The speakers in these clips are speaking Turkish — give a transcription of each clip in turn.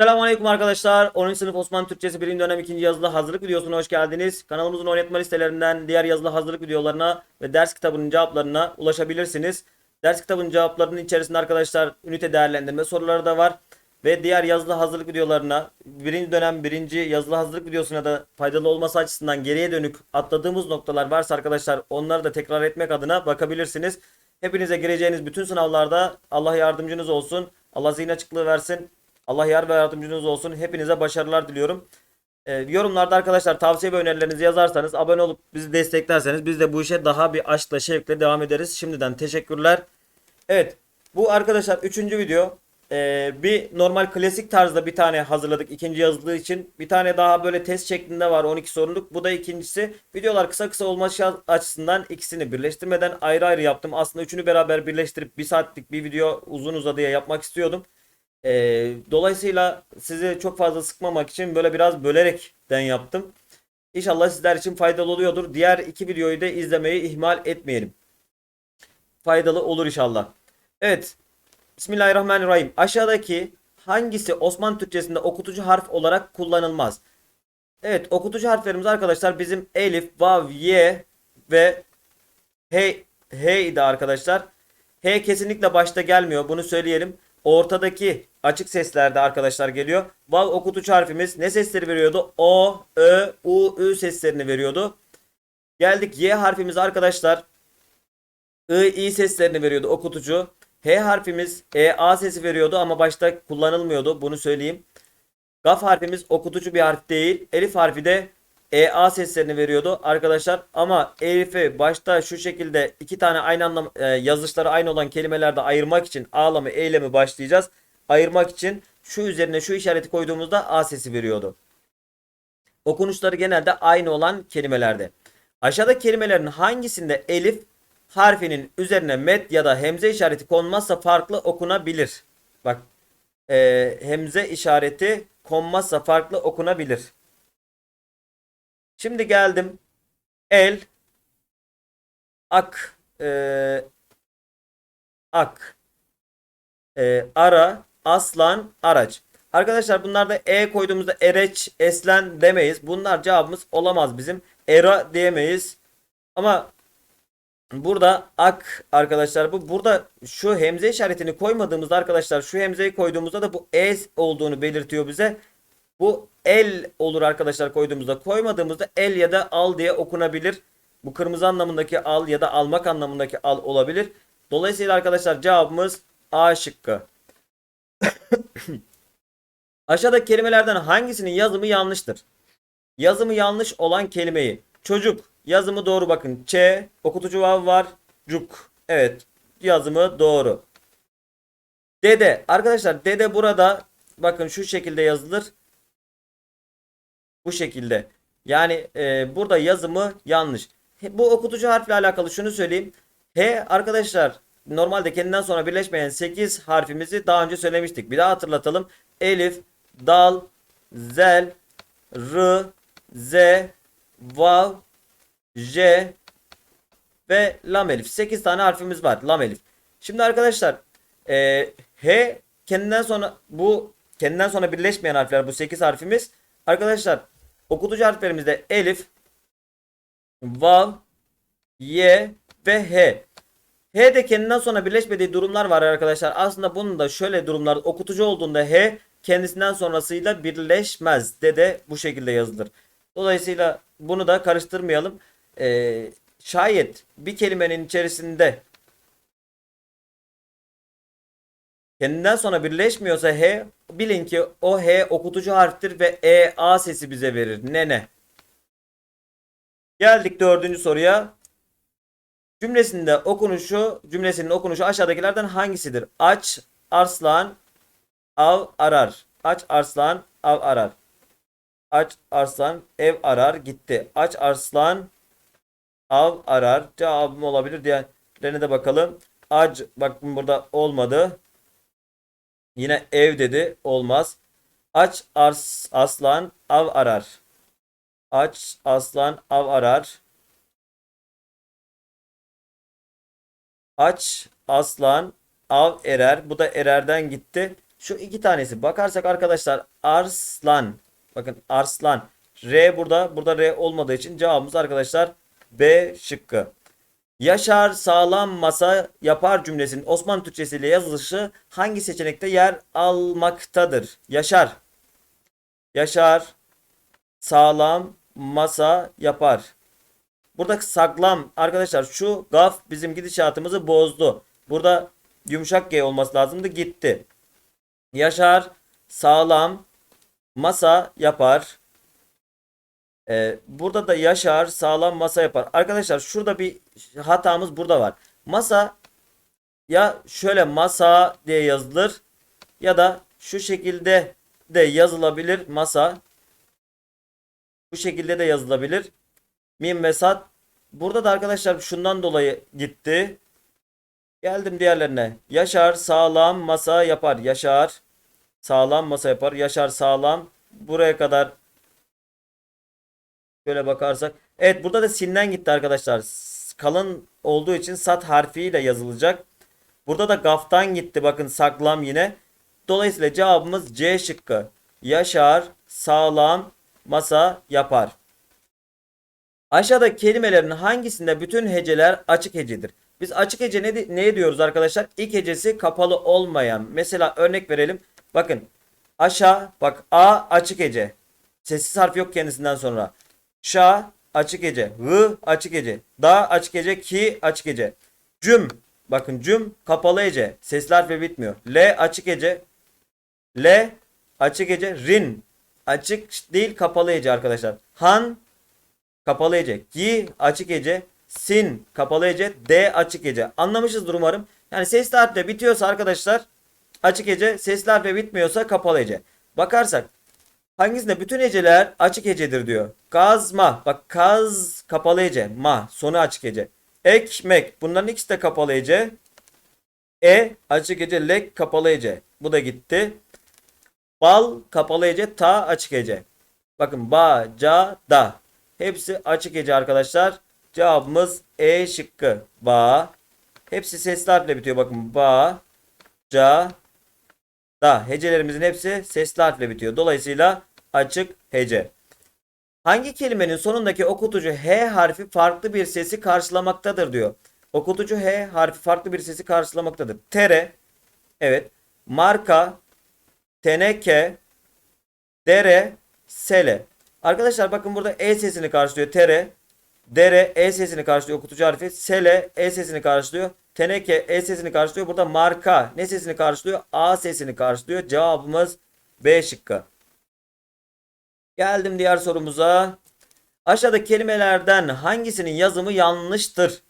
Selamünaleyküm arkadaşlar. 10. sınıf Osmanlı Türkçesi 1. dönem 2. yazılı hazırlık videosuna hoş geldiniz. Kanalımızın oynatma listelerinden diğer yazılı hazırlık videolarına ve ders kitabının cevaplarına ulaşabilirsiniz. Ders kitabının cevaplarının içerisinde arkadaşlar ünite değerlendirme soruları da var. Ve diğer yazılı hazırlık videolarına, 1. dönem 1. yazılı hazırlık videosuna da faydalı olması açısından geriye dönük atladığımız noktalar varsa arkadaşlar onları da tekrar etmek adına bakabilirsiniz. Hepinize gireceğiniz bütün sınavlarda Allah yardımcınız olsun. Allah zihin açıklığı versin. Allah yar ve yardımcınız olsun. Hepinize başarılar diliyorum. Ee, yorumlarda arkadaşlar tavsiye ve önerilerinizi yazarsanız, abone olup bizi desteklerseniz biz de bu işe daha bir aşkla, şevkle devam ederiz. Şimdiden teşekkürler. Evet, bu arkadaşlar üçüncü video. Ee, bir normal klasik tarzda bir tane hazırladık ikinci yazılığı için. Bir tane daha böyle test şeklinde var 12 soruluk. Bu da ikincisi. Videolar kısa kısa olması açısından ikisini birleştirmeden ayrı ayrı yaptım. Aslında üçünü beraber birleştirip bir saatlik bir video uzun uzadıya yapmak istiyordum. Ee, dolayısıyla sizi çok fazla sıkmamak için böyle biraz bölerekten yaptım. İnşallah sizler için faydalı oluyordur. Diğer iki videoyu da izlemeyi ihmal etmeyelim. Faydalı olur inşallah. Evet. Bismillahirrahmanirrahim. Aşağıdaki hangisi Osmanlı Türkçesinde okutucu harf olarak kullanılmaz? Evet, okutucu harflerimiz arkadaşlar bizim elif, vav, ye ve H, H idi arkadaşlar. H kesinlikle başta gelmiyor. Bunu söyleyelim. Ortadaki açık seslerde arkadaşlar geliyor. Vav okutucu harfimiz ne sesleri veriyordu? O, Ö, U, Ü seslerini veriyordu. Geldik Y harfimiz arkadaşlar. I, I seslerini veriyordu okutucu. H harfimiz E, A sesi veriyordu ama başta kullanılmıyordu. Bunu söyleyeyim. Gaf harfimiz okutucu bir harf değil. Elif harfi de e A seslerini veriyordu arkadaşlar ama Elif'i başta şu şekilde iki tane aynı anlam e, yazışları aynı olan kelimelerde ayırmak için ağlamı eylemi başlayacağız. Ayırmak için şu üzerine şu işareti koyduğumuzda A sesi veriyordu. Okunuşları genelde aynı olan kelimelerde. Aşağıdaki kelimelerin hangisinde elif harfinin üzerine met ya da hemze işareti konmazsa farklı okunabilir? Bak e, hemze işareti konmazsa farklı okunabilir. Şimdi geldim. El. Ak. e, ak. e, ara. Aslan. Araç. Arkadaşlar bunlarda E koyduğumuzda ereç, eslen demeyiz. Bunlar cevabımız olamaz bizim. Era diyemeyiz. Ama burada ak arkadaşlar bu. Burada şu hemze işaretini koymadığımızda arkadaşlar şu hemzeyi koyduğumuzda da bu E olduğunu belirtiyor bize. Bu el olur arkadaşlar koyduğumuzda. Koymadığımızda el ya da al diye okunabilir. Bu kırmızı anlamındaki al ya da almak anlamındaki al olabilir. Dolayısıyla arkadaşlar cevabımız A şıkkı. Aşağıdaki kelimelerden hangisinin yazımı yanlıştır? Yazımı yanlış olan kelimeyi. Çocuk yazımı doğru bakın. Ç okutucu vav var. Cuk. Evet yazımı doğru. Dede arkadaşlar dede burada bakın şu şekilde yazılır. Bu şekilde. Yani e, burada yazımı yanlış. Bu okutucu harfle alakalı şunu söyleyeyim. H arkadaşlar normalde kendinden sonra birleşmeyen 8 harfimizi daha önce söylemiştik. Bir daha hatırlatalım. Elif, dal, zel, r, z, vav, j ve lam elif. 8 tane harfimiz var. Lam elif. Şimdi arkadaşlar e, H kendinden sonra bu kendinden sonra birleşmeyen harfler bu 8 harfimiz. Arkadaşlar okutucu harflerimizde elif, vav, y ve h. H de kendinden sonra birleşmediği durumlar var arkadaşlar. Aslında bunun da şöyle durumlar okutucu olduğunda H kendisinden sonrasıyla birleşmez de de bu şekilde yazılır. Dolayısıyla bunu da karıştırmayalım. Ee, şayet bir kelimenin içerisinde kendinden sonra birleşmiyorsa H bilin ki o H okutucu harftir ve E A sesi bize verir. Nene. Geldik dördüncü soruya. Cümlesinde okunuşu, cümlesinin okunuşu aşağıdakilerden hangisidir? Aç, arslan, av arar. Aç arslan, av arar. Aç arslan, ev arar, gitti. Aç arslan, av arar. Cevabım olabilir. Diğerlerine de bakalım. Ac, bakın burada olmadı. Yine ev dedi. Olmaz. Aç ars, aslan av arar. Aç aslan av arar. Aç aslan av erer. Bu da ererden gitti. Şu iki tanesi. Bakarsak arkadaşlar arslan. Bakın arslan. R burada. Burada R olmadığı için cevabımız arkadaşlar B şıkkı. Yaşar sağlam masa yapar cümlesinin Osmanlı Türkçesiyle yazılışı hangi seçenekte yer almaktadır? Yaşar. Yaşar sağlam masa yapar. Burada saklam arkadaşlar şu gaf bizim gidişatımızı bozdu. Burada yumuşak G olması lazımdı gitti. Yaşar sağlam masa yapar. Ee, burada da Yaşar sağlam masa yapar. Arkadaşlar şurada bir hatamız burada var. Masa ya şöyle masa diye yazılır ya da şu şekilde de yazılabilir masa. Bu şekilde de yazılabilir. Mim ve sat. Burada da arkadaşlar şundan dolayı gitti. Geldim diğerlerine. Yaşar sağlam masa yapar. Yaşar sağlam masa yapar. Yaşar sağlam. Buraya kadar şöyle bakarsak. Evet burada da sinden gitti arkadaşlar. Kalın olduğu için sat harfiyle yazılacak. Burada da gaftan gitti. Bakın saklam yine. Dolayısıyla cevabımız C şıkkı. Yaşar sağlam masa yapar. Aşağıdaki kelimelerin hangisinde bütün heceler açık hecedir? Biz açık hece ne, ne diyoruz arkadaşlar? İlk hecesi kapalı olmayan. Mesela örnek verelim. Bakın aşağı bak A açık hece. Sessiz harf yok kendisinden sonra. Şa açık hece. Hı açık hece. Da açık hece. Ki açık hece. Cüm. Bakın cüm kapalı hece. Sesli harfe bitmiyor. L açık hece. L açık hece. Rin açık değil kapalı hece arkadaşlar. Han kapalı hece. Gi açık hece. Sin kapalı hece. D açık hece. Anlamışızdır umarım. Yani sesli harfle bitiyorsa arkadaşlar açık hece. Sesli harfle bitmiyorsa kapalı hece. Bakarsak hangisinde bütün heceler açık hecedir diyor. Kazma. Bak kaz kapalı hece. Ma sonu açık hece. Ekmek. Bunların ikisi de kapalı hece. E açık hece. Lek kapalı hece. Bu da gitti. Bal kapalı hece. Ta açık hece. Bakın ba, ca, da. Hepsi açık hece arkadaşlar. Cevabımız E şıkkı. Ba. Hepsi sesli harfle bitiyor. Bakın ba, ca, da. Hecelerimizin hepsi sesli harfle bitiyor. Dolayısıyla açık hece. Hangi kelimenin sonundaki okutucu H harfi farklı bir sesi karşılamaktadır diyor. Okutucu H harfi farklı bir sesi karşılamaktadır. Tere, evet. Marka, teneke, dere, sele. Arkadaşlar bakın burada E sesini karşılıyor. Tere, dere, E sesini karşılıyor okutucu harfi. Sele, E sesini karşılıyor. Teneke, E sesini karşılıyor. Burada marka, ne sesini karşılıyor? A sesini karşılıyor. Cevabımız B şıkkı. Geldim diğer sorumuza. Aşağıdaki kelimelerden hangisinin yazımı yanlıştır?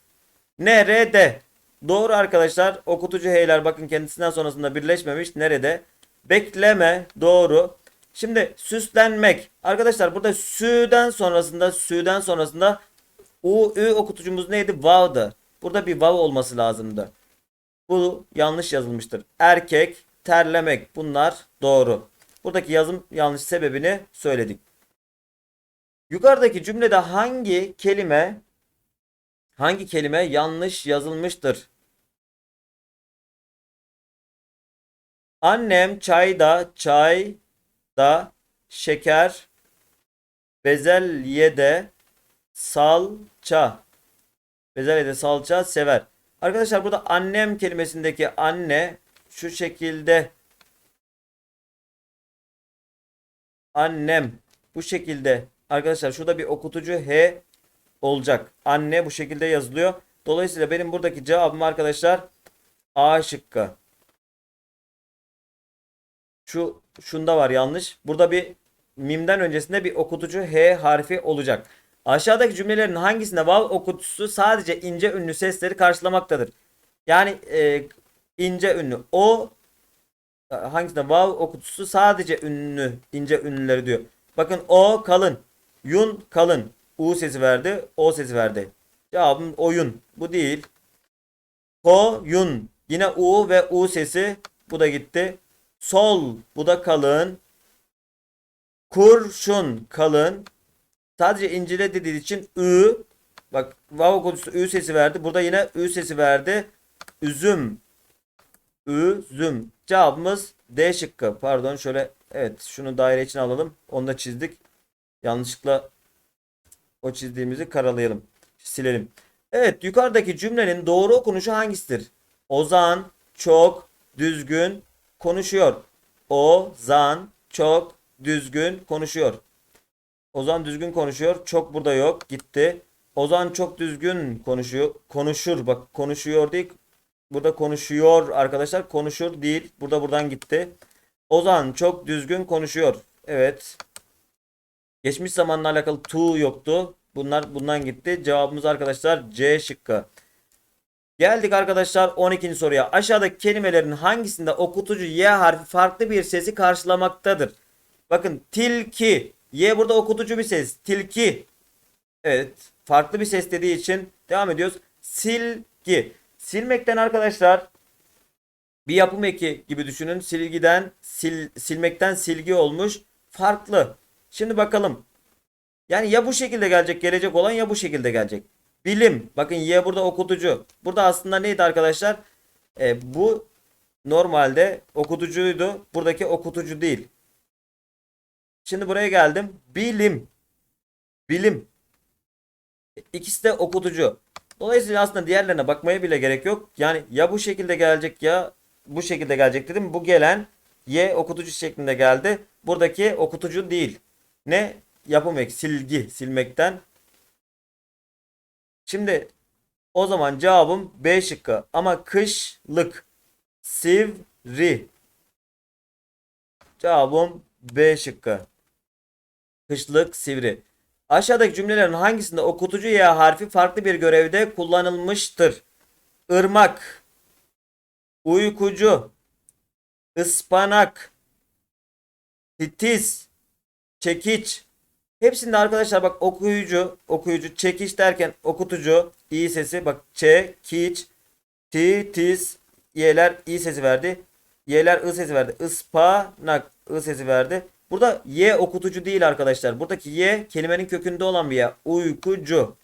Nerede? Doğru arkadaşlar. Okutucu heyler bakın kendisinden sonrasında birleşmemiş. Nerede? Bekleme. Doğru. Şimdi süslenmek. Arkadaşlar burada süden sonrasında süden sonrasında u ü okutucumuz neydi? Vav'dı. Burada bir vav olması lazımdı. Bu yanlış yazılmıştır. Erkek, terlemek bunlar doğru. Buradaki yazım yanlış sebebini söyledik. Yukarıdaki cümlede hangi kelime hangi kelime yanlış yazılmıştır? Annem çayda çay da şeker bezelyede salça bezelyede salça sever. Arkadaşlar burada annem kelimesindeki anne şu şekilde annem bu şekilde arkadaşlar şurada bir okutucu H olacak. Anne bu şekilde yazılıyor. Dolayısıyla benim buradaki cevabım arkadaşlar A şıkkı. Şu şunda var yanlış. Burada bir mimden öncesinde bir okutucu H harfi olacak. Aşağıdaki cümlelerin hangisinde vav okutusu sadece ince ünlü sesleri karşılamaktadır? Yani e, ince ünlü. O e, hangisinde vav okutusu sadece ünlü ince ünlüleri diyor. Bakın o kalın. Yun kalın. U sesi verdi. O sesi verdi. Cevabım oyun. Bu değil. Koyun. Yine U ve U sesi. Bu da gitti. Sol. Bu da kalın. Kurşun kalın. Sadece incele dediği için ü. Bak vav okutusu ü sesi verdi. Burada yine ü sesi verdi. Üzüm. Üzüm. Cevabımız D şıkkı. Pardon şöyle evet şunu daire içine alalım. Onu da çizdik. Yanlışlıkla o çizdiğimizi karalayalım. Silelim. Evet yukarıdaki cümlenin doğru okunuşu hangisidir? Ozan çok düzgün konuşuyor. Ozan çok düzgün konuşuyor. Ozan düzgün konuşuyor. Çok burada yok. Gitti. Ozan çok düzgün konuşuyor. Konuşur. Bak konuşuyor değil. Burada konuşuyor arkadaşlar. Konuşur değil. Burada buradan gitti. Ozan çok düzgün konuşuyor. Evet. Geçmiş zamanla alakalı to yoktu. Bunlar bundan gitti. Cevabımız arkadaşlar C şıkkı. Geldik arkadaşlar 12. soruya. Aşağıdaki kelimelerin hangisinde okutucu Y harfi farklı bir sesi karşılamaktadır? Bakın tilki. Y burada okutucu bir ses. Tilki. Evet. Farklı bir ses dediği için devam ediyoruz. Silgi. Silmekten arkadaşlar bir yapım eki gibi düşünün. Silgiden sil, silmekten silgi olmuş. Farklı. Şimdi bakalım. Yani ya bu şekilde gelecek gelecek olan ya bu şekilde gelecek. Bilim. Bakın Y burada okutucu. Burada aslında neydi arkadaşlar? E, bu normalde okutucuydu. Buradaki okutucu değil. Şimdi buraya geldim. Bilim. Bilim. İkisi de okutucu. Dolayısıyla aslında diğerlerine bakmaya bile gerek yok. Yani ya bu şekilde gelecek ya bu şekilde gelecek dedim. Bu gelen Y okutucu şeklinde geldi. Buradaki okutucu değil. Ne? Yapım eki, silgi, silmekten. Şimdi o zaman cevabım B şıkkı. Ama kışlık, sivri. Cevabım B şıkkı. Kışlık, sivri. Aşağıdaki cümlelerin hangisinde okutucu ya harfi farklı bir görevde kullanılmıştır? Irmak, uykucu, ıspanak, titiz, çekiç. Hepsinde arkadaşlar bak okuyucu, okuyucu, çekiç derken okutucu, i sesi bak çekiç, titiz, y'ler i sesi verdi. Y'ler ı sesi verdi. Ispanak ı sesi verdi. Burada y okutucu değil arkadaşlar. Buradaki y kelimenin kökünde olan bir y. Uykucu.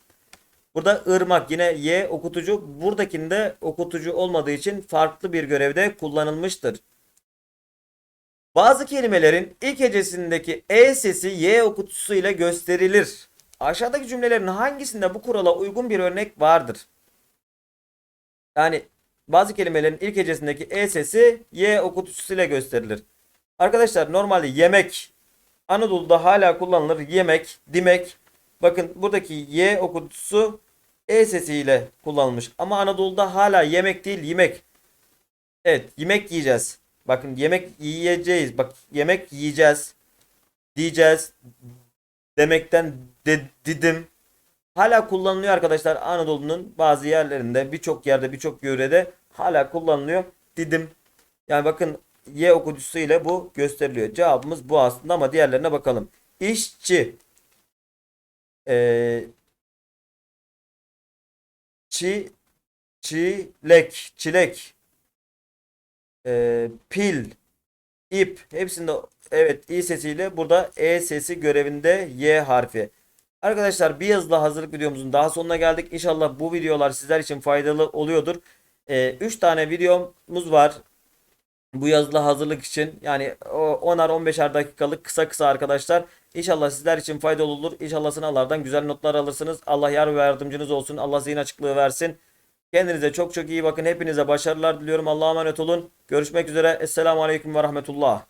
Burada ırmak yine y okutucu. Buradakinde okutucu olmadığı için farklı bir görevde kullanılmıştır. Bazı kelimelerin ilk hecesindeki e sesi y okutucusu ile gösterilir. Aşağıdaki cümlelerin hangisinde bu kurala uygun bir örnek vardır? Yani bazı kelimelerin ilk hecesindeki e sesi y okutucusu ile gösterilir. Arkadaşlar normalde yemek Anadolu'da hala kullanılır. Yemek, dimek. Bakın buradaki y okutucusu e sesiyle kullanılmış. Ama Anadolu'da hala yemek değil yemek. Evet yemek yiyeceğiz. Bakın yemek yiyeceğiz. Bak yemek yiyeceğiz. Diyeceğiz. Demekten de, didim. Hala kullanılıyor arkadaşlar Anadolu'nun bazı yerlerinde birçok yerde birçok yörede hala kullanılıyor. Didim. Yani bakın Y okutucusu ile bu gösteriliyor. Cevabımız bu aslında ama diğerlerine bakalım. İşçi. Ee, çi, çilek. Çilek. Ee, pil. ip. Hepsinde evet i sesiyle burada e sesi görevinde y harfi. Arkadaşlar bir yazılı hazırlık videomuzun daha sonuna geldik. İnşallah bu videolar sizler için faydalı oluyordur. 3 tane videomuz var bu yazılı hazırlık için yani 10'ar 15'er dakikalık kısa kısa arkadaşlar. İnşallah sizler için faydalı olur. İnşallah sınavlardan güzel notlar alırsınız. Allah yar ve yardımcınız olsun. Allah zihin açıklığı versin. Kendinize çok çok iyi bakın. Hepinize başarılar diliyorum. Allah'a emanet olun. Görüşmek üzere. Esselamu Aleyküm ve Rahmetullah.